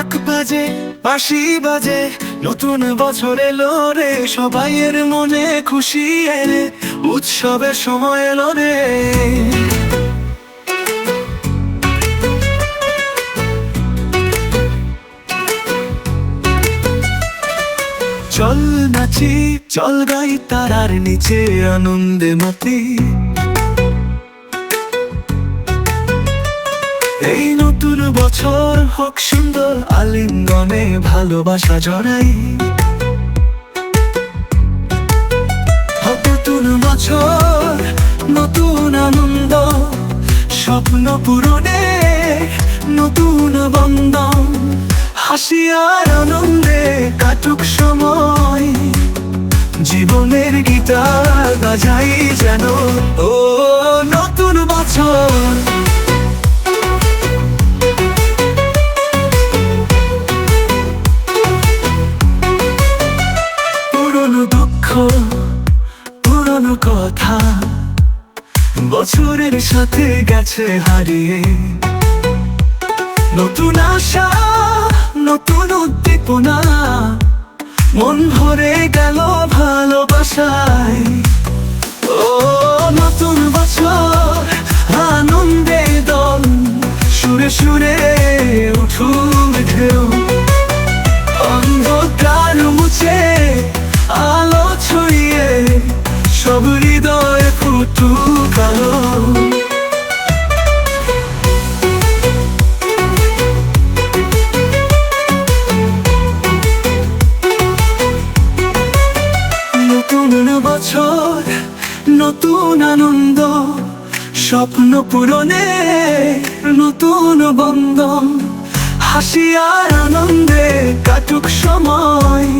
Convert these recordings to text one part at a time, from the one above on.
ঢাক বাজে বাঁশি বাজে, নতুন বছর এলো রে, সবাইয়ের মনে খুশি এলে, উৎসবের সময় এলো রে। চল নাচি, চল গাই তারার নিচে আনন্দে মাতি। এই নতুন বছর হোক সুন্দর আলিঙ্গনে ভালোবাসা জড়াই। নতুন বছর, নতুন আনন্দ, স্বপ্ন পূরণে নতুন বন্ধন, হাসি আর আনন্দে কাটুক সময়। জীবনের গীতা বাজাই যেন, ও বছরের সাথে গেছে হারিয়ে। নতুন আশা, নতুন উদ্দীপনা, মন ভরে গেল ভালোবাসায়। ও নতুন আনন্দে দল, সুরে সুরে উঠুন বছর নতুন আনন্দ, স্বপ্ন পূরণে নতুন বন্ধন, হাসি আর আনন্দে কাটুক সময়,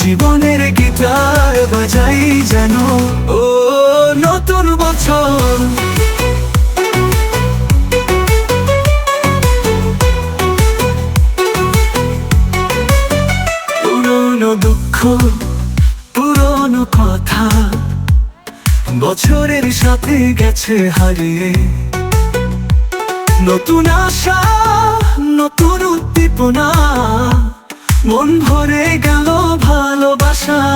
জীবনের গীতার বাজাই যেন। ও নতুন বছর। পুরনো দুঃখ কথা। বছরের সাথে গেছে হারিয়ে। নতুন আশা নতুন উদ্দীপনা। মন ভরে গেল ভালোবাসায় ও